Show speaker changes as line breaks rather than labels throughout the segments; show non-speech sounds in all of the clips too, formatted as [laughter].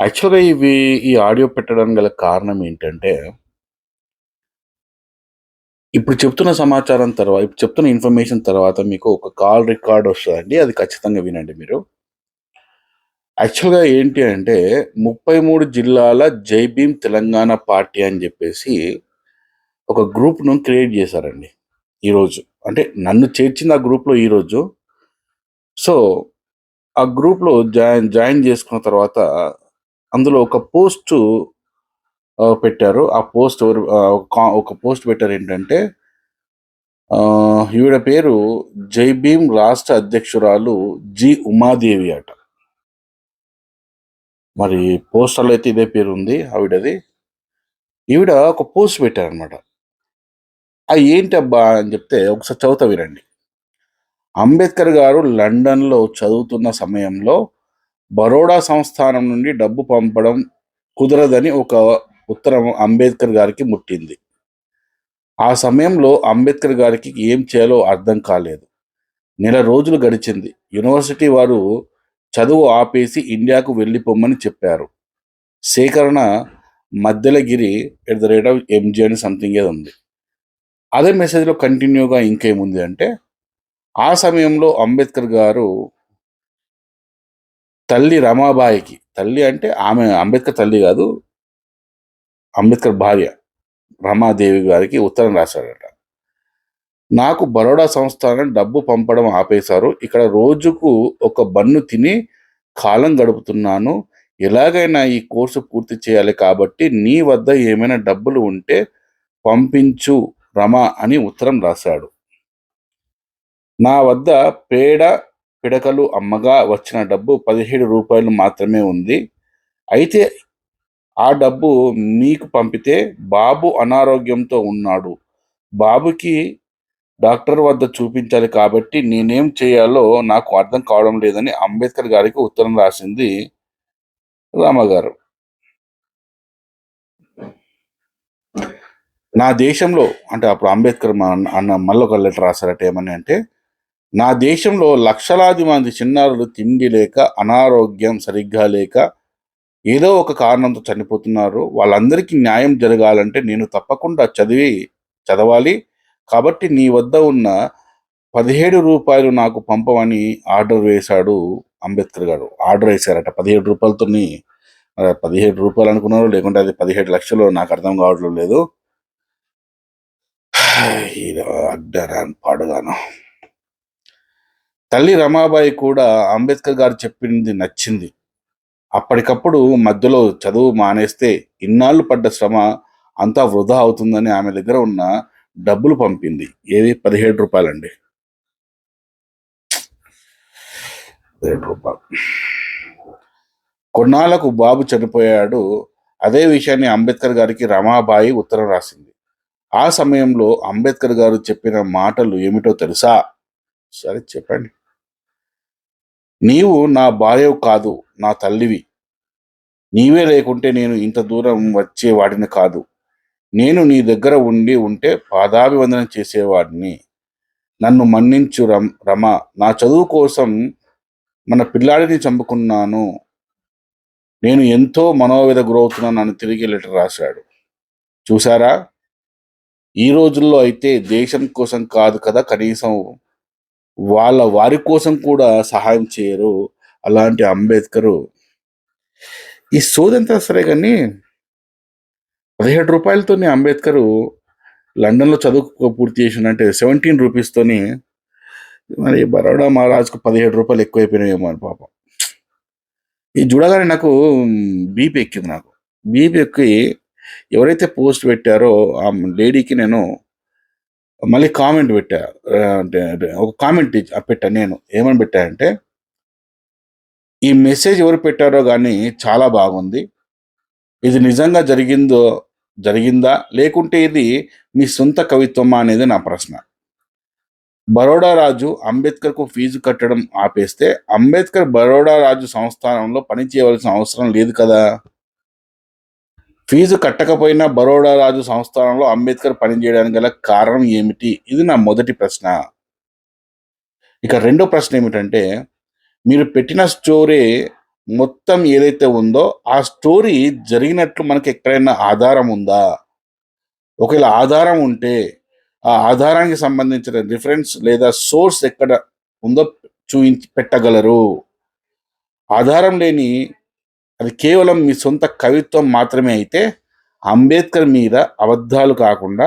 యాక్చువల్‌గా ఇవి ఈ ఆడియో పెట్టడానికి గల కారణం ఏంటంటే ఇప్పుడు చెప్తున్న సమాచారం తర్వాత ఇప్పుడు చెప్తున్న ఇన్ఫర్మేషన్ తర్వాత మీకు ఒక కాల్ రికార్డ్ వస్తుందండి అది ఖచ్చితంగా వినండి మీరు. యాక్చువల్‌గా ఏంటి అంటే 33 జిల్లాల జై భీమ్ తెలంగాణ పార్టీ అని చెప్పేసి ఒక గ్రూప్‌ను క్రియేట్ చేశారండి ఈరోజు. అంటే నన్ను చేర్చింది ఆ గ్రూప్‌లో ఈరోజు. సో, ఆ గ్రూప్‌లో జాయిన్ జాయిన్ చేసుకున్న తర్వాత అందులో ఒక పోస్టు పెట్టారు. ఆ పోస్ట్ ఎవరు ఒక పోస్ట్ పెట్టారు ఏంటంటే ఈవిడ పేరు జై భీమ్ రాష్ట్ర అధ్యక్షురాలు జి. ఉమాదేవి అట. మరి పోస్టర్‌లో అయితే ఇదే పేరు ఉంది ఆవిడది. ఈవిడ ఒక పోస్ట్ పెట్టారనమాట. ఆ ఏంటబ్బా అని చెప్తే ఒకసారి చదువుతా వినండి. అంబేద్కర్ గారు లండన్‌లో చదువుతున్న సమయంలో బరోడా సంస్థానం నుండి డబ్బు పంపడం కుదరదని ఒక ఉత్తరం అంబేద్కర్ గారికి ముట్టింది. ఆ సమయంలో అంబేద్కర్ గారికి ఏం చేయాలో అర్థం కాలేదు. నెల రోజులు గడిచింది. యూనివర్సిటీ వారు చదువు ఆపేసి ఇండియాకు వెళ్ళిపొమ్మని చెప్పారు. సేకరణ మధ్యలగిరి at the rate of MG అని సంథింగ్ ఏదో ఉంది. అదే మెసేజ్‌లో కంటిన్యూగా ఇంకేముంది అంటే, ఆ సమయంలో అంబేద్కర్ గారు తల్లి రమాబాయికి తల్లి అంటే ఆమె అంబేద్కర్ తల్లి కాదు అంబేద్కర్ భార్య రమాదేవి గారికి ఉత్తరం రాశాడట. నాకు బరోడా సంస్థానం డబ్బు పంపడం ఆపేశారు. ఇక్కడ రోజుకు ఒక బన్ను తిని కాలం గడుపుతున్నాను. ఎలాగైనా ఈ కోర్సు పూర్తి చేయాలి కాబట్టి నీ వద్ద ఏమైనా డబ్బులు ఉంటే పంపించు రమా అని ఉత్తరం రాశాడు. నా వద్ద పేడ, పిడకలు అమ్మగా వచ్చిన డబ్బు పదిహేడు రూపాయలు మాత్రమే ఉంది. అయితే ఆ డబ్బు మీకు పంపితే బాబు అనారోగ్యంతో ఉన్నాడు. బాబుకి డాక్టర్ వద్ద చూపించాలి కాబట్టి నేనేం చేయాలో నాకు అర్థం కావడం లేదని అంబేద్కర్ గారికి ఉత్తరం రాసింది రామగారు నా దేశంలో అంటే అప్పుడు అంబేద్కర్ అన్న మళ్ళీ ఒక లెటర్ రాశారట ఏమని అంటే, నా దేశంలో లక్షలాది మంది చిన్నారులు తిండి లేక, అనారోగ్యం సరిగ్గా లేక, ఏదో ఒక కారణంతో చనిపోతున్నారు. వాళ్ళందరికీ న్యాయం జరగాలంటే నేను తప్పకుండా చదివి చదవాలి. కాబట్టి నీ వద్ద ఉన్న పదిహేడు రూపాయలు నాకు పంపమని ఆర్డర్ వేశాడు అంబేద్కర్ గారు. ఆర్డర్ వేశారట పదిహేడు రూపాయలతోని పదిహేడు రూపాయలు అనుకున్నారు లేకుంటే అది పదిహేడు లక్షలు నాకు అర్థం కావడం లేదు. [sighs] ఇది పాడుగాను. తల్లి రమాబాయి కూడా అంబేద్కర్ గారు చెప్పింది నచ్చింది. అప్పటికప్పుడు మధ్యలో చదువు మానేస్తే ఇన్నాళ్ళు పడ్డ శ్రమ అంతా వృధా అవుతుందని ఆమె దగ్గర ఉన్న డబ్బులు పంపింది. ఏవి రూ. 17 రూ. 17 కొన్నాళ్ళకు బాబు చనిపోయాడు. అదే విషయాన్ని అంబేద్కర్ గారికి రమాబాయి ఉత్తరం రాసింది. ఆ సమయంలో అంబేద్కర్ గారు చెప్పిన మాటలు ఏమిటో తెలుసా? సరే చెప్పండి. నీవు నా భార్యవు కాదు. నా తల్లివి. నీవే లేకుంటే నేను ఇంత దూరం వచ్చేవాడిని కాదు. నేను నీ దగ్గర ఉండి ఉంటే పాదాభివందనం చేసేవాడిని. నన్ను మన్నించు రం రమా! నా చదువు కోసం మన పిల్లాడిని చంపుకున్నాను. నేను ఎంతో మనోవ్యధ గురవుతున్నాను అని తిరిగి లెటర్ రాశాడు. చూసారా? ఈ రోజుల్లో అయితే దేశం కోసం కాదు కదా కనీసం వాళ్ళ వారి కోసం కూడా సహాయం చేయరు. అలాంటి అంబేద్కరు ఈ సోదంతా సరే కానీ పదిహేడు రూపాయలతోనే అంబేద్కరు లండన్‌లో చదువు పూర్తి చేసాను అంటే సెవెంటీన్ రూపీస్తోని మరి బరోడా మహారాజ్కు పదిహేడు రూపాయలు ఎక్కువైపోయినాయేమో అని పాపం. ఇది చూడగానే నాకు బీపీ ఎక్కింది నాకు. బీపీ ఎక్కి ఎవరైతే పోస్ట్ పెట్టారో ఆ లేడీకి నేను మళ్ళీ కామెంట్ పెట్టా. ఒక కామెంట్ పెట్టా నేను. ఏమని పెట్టా అంటే ఈ మెసేజ్ ఎవరు పెట్టారో కానీ చాలా బాగుంది. ఇది నిజంగా జరిగిందో జరిగిందా? లేకుంటే ఇది మీ సొంత కవిత్వమా అనేది నా ప్రశ్న. బరోడా రాజు అంబేద్కర్‌కు ఫీజు కట్టడం ఆపేస్తే అంబేద్కర్ బరోడా రాజు సంస్థానంలో పని చేయవలసిన అవసరం లేదు కదా! ఫీజు కట్టకపోయినా బరోడా రాజు సంస్థానంలో అంబేద్కర్ పనిచేయడానికి గల కారణం ఏమిటి? ఇది నా మొదటి ప్రశ్న. ఇక రెండో ప్రశ్న ఏమిటంటే మీరు పెట్టిన స్టోరీ మొత్తం ఏదైతే ఉందో ఆ స్టోరీ జరిగినట్లు మనకి ఎక్కడైనా ఆధారం ఉందా ఒకవేళ ఆధారం ఉంటే ఆ ఆధారానికి సంబంధించిన రిఫరెన్స్ లేదా సోర్స్ ఎక్కడ ఉందో చూపించి పెట్టగలరు ఆధారం లేని అది కేవలం మీ సొంత కవిత్వం మాత్రమే అయితే అంబేద్కర్ మీద అబద్ధాలు కాకుండా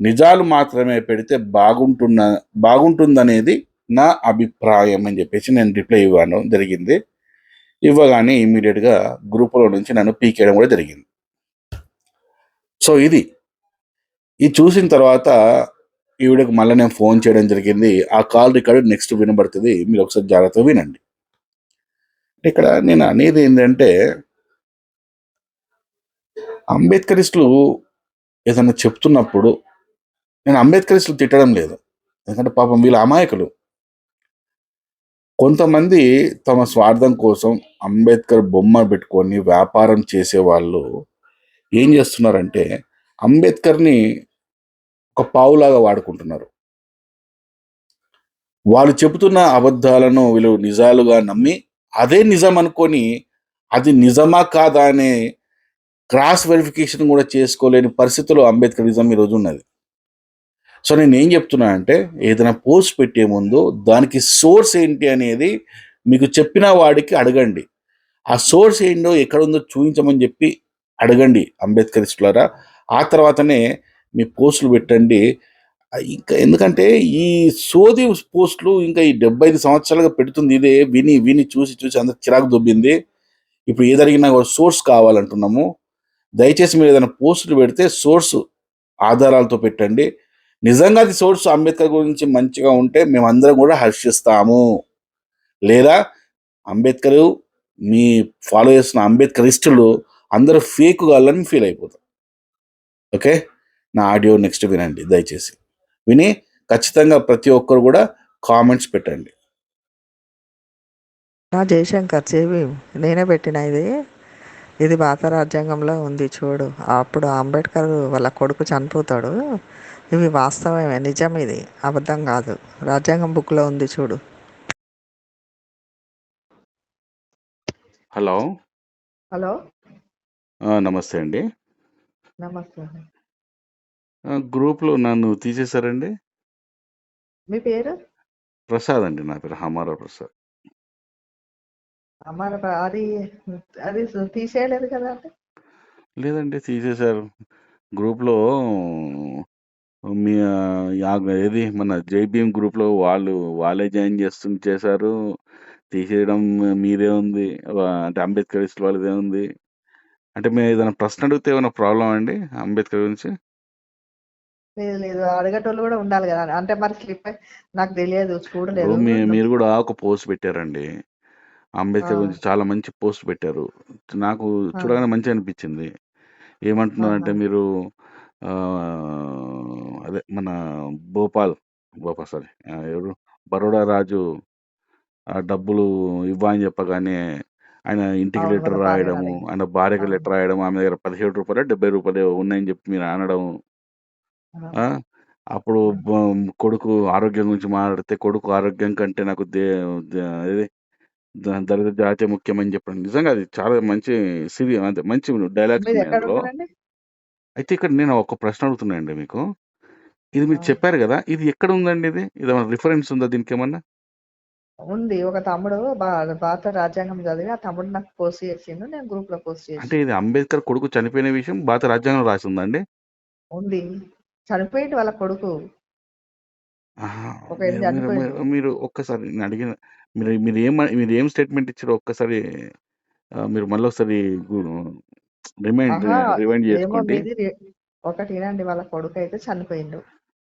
నిజాలు మాత్రమే పెడితే బాగుంటున్న బాగుంటుందనేది నా అభిప్రాయం అని చెప్పేసి నేను రిప్లై ఇవ్వడం జరిగింది. ఇవ్వగానే ఇమీడియట్గా గ్రూపులో నుంచి నన్ను పీకేయడం కూడా జరిగింది. సో ఇది. ఇది చూసిన తర్వాత ఈవిడకి మళ్ళీ నేను ఫోన్ చేయడం జరిగింది. ఆ కాల్ రికార్డు నెక్స్ట్ వినబడుతుంది. మీరు ఒకసారి జాగ్రత్తగా వినండి. ఇక్కడ నేను అనేది ఏంటంటే అంబేద్కరిస్టులు ఏదైనా చెప్తున్నప్పుడు నేను అంబేద్కరిస్టులు తిట్టడం లేదు. ఎందుకంటే పాపం వీళ్ళ అమాయకులు. కొంతమంది తమ స్వార్థం కోసం అంబేద్కర్ బొమ్మ పెట్టుకొని వ్యాపారం చేసే వాళ్ళు ఏం చేస్తున్నారంటే అంబేద్కర్ని ఒక పావులాగా వాడుకుంటున్నారు. వాళ్ళు చెబుతున్న అబద్ధాలను వీళ్ళు నిజాలుగా నమ్మి అదే నిజం అనుకొని అది నిజమా కాదా అనే క్రాస్ వెరిఫికేషన్ కూడా చేసుకోలేని పరిస్థితిలో అంబేద్కరిజం ఈరోజు ఉన్నది. సో నేను ఏం చెప్తున్నా అంటే ఏదైనా పోస్ట్ పెట్టే ముందు దానికి సోర్స్ ఏంటి అనేది మీకు చెప్పిన వాడికి అడగండి. ఆ సోర్స్ ఏంటో ఎక్కడుందో చూపించమని చెప్పి అడగండి అంబేద్కరిస్టులారా ఆ తర్వాతనే మీ పోస్టులు పెట్టండి. ఇంకా ఎందుకంటే ఈ సోది పోస్టులు ఇంకా ఈ డెబ్బై ఐదు సంవత్సరాలుగా పెడుతుంది ఇదే విని విని చూసి చూసి అందరు చిరాకు దొబ్బింది. ఇప్పుడు ఏ జరిగినా సోర్స్ కావాలంటున్నాము. దయచేసి మీరు ఏదైనా పోస్టులు పెడితే సోర్స్ ఆధారాలతో పెట్టండి. నిజంగా అది సోర్స్ అంబేద్కర్ గురించి మంచిగా ఉంటే మేమందరం కూడా హర్షిస్తాము లేదా అంబేద్కర్ మీ ఫాలో చేస్తున్న అంబేద్కరిస్టులు అందరూ ఫేక్ కావాలని ఫీల్ అయిపోతాం ఓకే? నా ఆడియో నెక్స్ట్ వినండి. దయచేసి. విని ఖచ్చితంగా ప్రతి ఒక్కరు కూడా కామెంట్స్ పెట్టండి.
నా జయశంకర్ చెవి నేనే పెట్టిన ఇది. ఇది భారత రాజ్యాంగంలో ఉంది చూడు. అప్పుడు అంబేద్కర్ వాళ్ళ కొడుకు చనిపోతాడు. ఇవి వాస్తవమే నిజం ఇది. అబద్ధం కాదు. రాజ్యాంగం బుక్లో ఉంది చూడు.
హలో.
హలో.
ఆ, నమస్తే అండి.
నమస్తే.
ఆ, గ్రూప్లో నన్ను తీసేశారండి
మీ పేరు?
ప్రసాద్ అండి నా పేరు హమారా ప్రసాద్.
అది అది తీసేయలేదు కదా అంటే
లేదండి తీసేశారు గ్రూప్లో మీ ఏది మన జైబీఎం గ్రూప్లో వాళ్ళు వాళ్ళే జాయిన్ చేస్తు చేశారు. తీసేయడం మీదే ఉంది. వా- అంటే అంబేద్కర్ వాళ్ళదే ఉంది. అంటే మేము ఏదైనా ప్రశ్న అడిగితే ఏమైనా ప్రాబ్లం అండి అంబేద్కర్ గురించి?
లేదు లేదు. అడగటోళ్ళు కూడా ఉండాలి కదా. అంటే మరి స్లిప్ నాకు తెలియదు
ఇప్పుడు
చూడలేదు
మీ మీరు కూడా ఒక పోస్ట్ పెట్టారండి.
ఆ,
అంబేద్కర్ గురించి చాలా మంచి పోస్ట్ పెట్టారు. నాకు
ఆ,
చూడగానే మంచి అనిపించింది. ఏమంటున్నారంటే మీరు ఆ, అదే మన భోపాల్ భోపాల్ సారీ ఎవరు? బరోడా రాజు ఆ డబ్బులు ఇవ్వని చెప్పగానే ఆయన ఇంటికి
అవును
లెటర్
భార్య
రాయడము ఆయన భార్యకి
అవును
లెటర్ రాయడం ఆమె దగ్గర పదిహేడు రూపాయలు డెబ్బై రూపాయలు ఉన్నాయని చెప్పి మీరు అనడం
ఆ,
అప్పుడు బ- కొడుకు ఆరోగ్యం గురించి మాట్లాడితే కొడుకు ఆరోగ్యం కంటే నాకు దే దే- ఏది? ద- దళిత జాతి ముఖ్యమని చెప్పండి. నిజంగా అది చాలా మంచి సిరి అంటే మంచి డైలాగ్స్
మీరు
ఉన్నాయి
ఎక్కడ
అందులో.
ఉంటారండి
అయితే ఇక్కడ నేను ఒక ప్రశ్న అడుగుతున్నానండి మీకు. ఇది
ఆ,
మీరు చెప్పారు కదా ఇది ఎక్కడ ఉందండి ఇది? ఇది ఏమైనా రిఫరెన్స్ ఉందా దీనికి ఏమన్నా?
ఉంది. ఒక తమ్ముడు భారత రాజ్యాంగం చదివి ఆ తమ్ముడు నాకు పోస్ట్ చేసిండు. నేను గ్రూప్లో పోస్ట్
అంటే
చేసిన
ఇది అంబేద్కర్ కొడుకు చనిపోయిన విషయం భారత రాజ్యాంగంలో రాసి ఉందండి
ఉంది. చనిపోయింది వాళ్ళ కొడుకు.
ఆహా,
ఒక ఏడు
మీరు మీరు
చనిపోయిండు
మీరు మీరు ఒక్కసారి నేను అడిగిన మీరు మీరు ఏం మీరు ఏం స్టేట్మెంట్ ఇచ్చారో ఒక్కసారి మీరు మళ్ళీ ఒకసారి రిమైండ్
ఆహా!
రిమైండ్
ఏమో
చేసుకోండి.
మీది రి- ఒకటి వినండి వాళ్ళ కొడుకు అయితే చనిపోయిండు.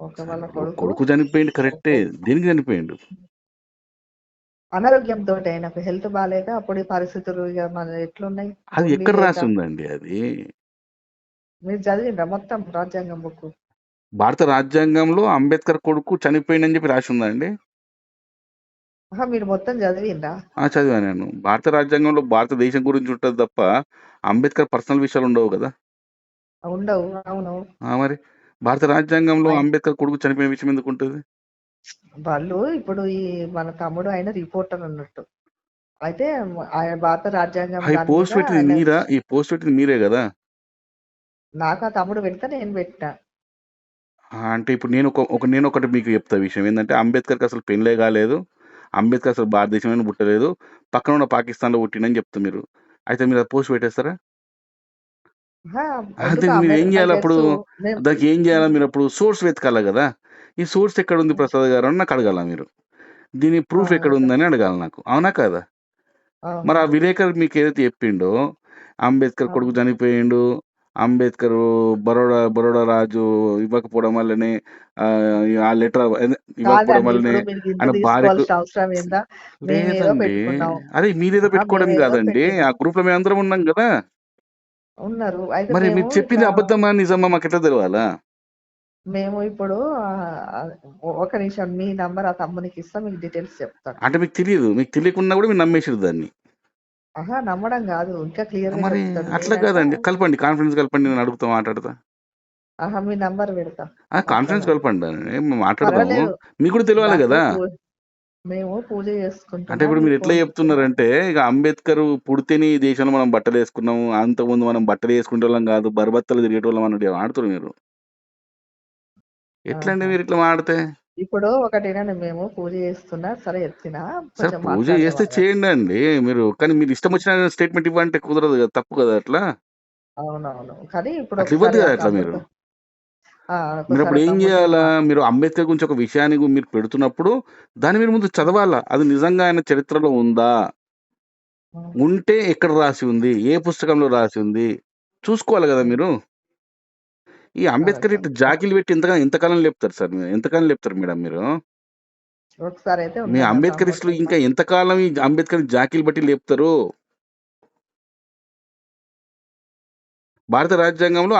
ఒక వాళ్ళ కొడుకు
కొడుకు చనిపోయింది కరెక్టే. దేనికి చనిపోయిండు?
అనారోగ్యంతో ఆయనకు హెల్త్ బాగాలేక అప్పుడు ఈ పరిస్థితులు మన ఎట్లున్నాయి?
అది ఎక్కడ
లేక
రాసి ఉందండి అది?
మీరు చదివిండ్రా మొత్తం రాజ్యాంగం బుక్
భారత రాజ్యాంగంలో అంబేద్కర్ కొడుకు చనిపోయిందని చెప్పి రాసి ఉందండి.
ఆహా మీరు మొత్తం చదివిండ్రా?
ఆ చదివాను నేను. భారత రాజ్యాంగంలో భారతదేశం గురించి ఉంటుంది తప్ప అంబేద్కర్ పర్సనల్ విషయాలు ఉండవు కదా?
ఉండవు అవును
ఆ మరి భారత రాజ్యాంగంలో అంబేద్కర్ కొడుకు చనిపోయిన విషయం ఎందుకు ఉంటుంది?
వాళ్ళు ఇప్పుడు ఈ మన తమ్ముడు ఆయన రిపోర్టర్ అన్నట్టు. అయితే ఆయన భారత రాజ్యాంగం
ఈ
దాని
పోస్ట్ పెట్టింది
ఆయన
మీరా? ఈ పోస్ట్ పెట్టింది మీరే కదా?
నాకు ఆ తమ్ముడు పెడితే నేను పెట్టినా.
ఆ, అంటే ఇప్పుడు నేను ఒక ఒక నేను ఒకటి మీకు చెప్తా విషయం. ఏంటంటే అంబేద్కర్కి అసలు పెళ్ళే కాలేదు. అంబేద్కర్ అసలు భారతదేశంలో పుట్టలేదు. పక్కన ఉన్న పాకిస్తాన్లో పుట్టినని చెప్తా మీరు. అయితే మీరు అది పోస్ట్ పెట్టేస్తారా?
ఎందుకు
మీరు ఏం చేయాలి అప్పుడు? దానికి ఏం చేయాలా మీరు అప్పుడు? సోర్స్ వెతకాలి కదా? ఈ సోర్స్ ఎక్కడ ఉంది ప్రసాద్ గారు అని నాకు అడగాల మీరు? దీని ప్రూఫ్ ఎక్కడ ఉందని అడగాలి నాకు. అవునా కదా? మరి ఆ విలేకరు మీకు ఏదైతే చెప్పిండో అంబేద్కర్ కొడుకు చనిపోయిండు అంబేద్కర్ బరోడా బరోడా రాజు ఇవ్వకపోవడం వల్లనే ఆ, ఆ లెటర్ ఇవ్వకపోవడం
కాదండి
వల్లనే
ఇప్పుడు మీరు ఇంత
ఆయన భార్యకు
తీసుకోవాల్సిన అవసరం ఏందా? మేమేదో
లేదండి.
పెట్టుకున్నాం.
అదే మీరేదో పెట్టుకోవడం కాదండి. ఆ గ్రూప్లో మేము అందరం ఉన్నాం కదా.
ఉన్నారు. అయితే
మరి
మేము
మీరు చెప్పింది అబద్ధమా నిజమా మాకు ఎట్లా తెలవాలా?
మేము ఇప్పుడు ఆ, ఆ, ఒక నిమిషం మీ నంబర్ ఆ తమ్మునికి ఇస్తా మీకు డీటెయిల్స్ చెప్తాను.
అంటే మీకు తెలియదు. మీకు తెలియకున్నా కూడా మీరు నమ్మేసారు దాన్ని.
ఆహా నమ్మడం కాదు. ఇంకా క్లియర్
మరి అట్లా కాదండి. కలపండి. కాన్ఫరెన్స్ కలపండి. నేను అడుగుతా మాట్లాడతా.
ఆహా మీ నంబర్ పెడతా.
ఆ కాన్ఫరెన్స్ కలపండి. ఏం మాట్లాడదాము
పర్వాలేదు.
మీకు కూడా తెలియాలి
నాకు
కదా.
పూ- మేము పూజ
అంటే
చేసుకుంటున్నా
ఇప్పుడు మీరు ఎట్లా చెప్తున్నారంటే ఇక అంబేద్కర్ పుడితేనే ఈ దేశంలో మనం బట్టలు వేసుకున్నాము. అంతకుముందు మనం బట్టలు వేసుకునే వాళ్ళం కాదు బరబత్తలు తిరిగేటోళ్ళం అన్నట్టు ఆడుతున్నారు మీరు? ఎట్లా అండి
ఆహా.
మీరు ఇట్లా మాడితే
ఇప్పుడు ఒకటేనండి మేము పూజ చేస్తున్నా సరే ఎత్తినా
సార్
కొంచెం
పూజ చేస్తే చేయండి అండి. మీరు కానీ మీరు ఇష్టం వచ్చిన స్టేట్మెంట్ ఇవ్వంటే కుదరదు కదా తప్పు కదా అట్లా?
అవునవును. కానీ ఇప్పుడు
అట్లా ఇవ్వద్దు
ఒకసారి ఆ
కదా అట్లా మీరు?
ఆ,
మీరు
ఒకసారి
అప్పుడు ఏం
తమ్ముడితో
చేయాలా?
మా-
మీరు అంబేద్కర్ గురించి ఒక విషయాన్ని గు- మీరు పెడుతున్నప్పుడు దాన్ని మీరు ముందు చదవాలా? అది నిజంగా ఆయన చరిత్రలో ఉందా? ఉంటే ఎక్కడ రాసి ఉంది? ఏ పుస్తకంలో రాసి ఉంది? చూసుకోవాలి కదా మీరు? ఈ అంబేద్కర్ ఇట్లా. జాకీలు పెట్టి ఎంతకాలం ఎంతకాలం లేపుతారు సార్ మీరు. ఎంతకాలం లేపుతారు మేడం మీరు.
ఒకసారి అయితే
మీ అంబేద్కరిస్టులు ఇంకా ఎంతకాలం ఈ అంబేద్కర్ జాకీలు బట్టి లేపుతారు? భారత రాజ్యాంగంలో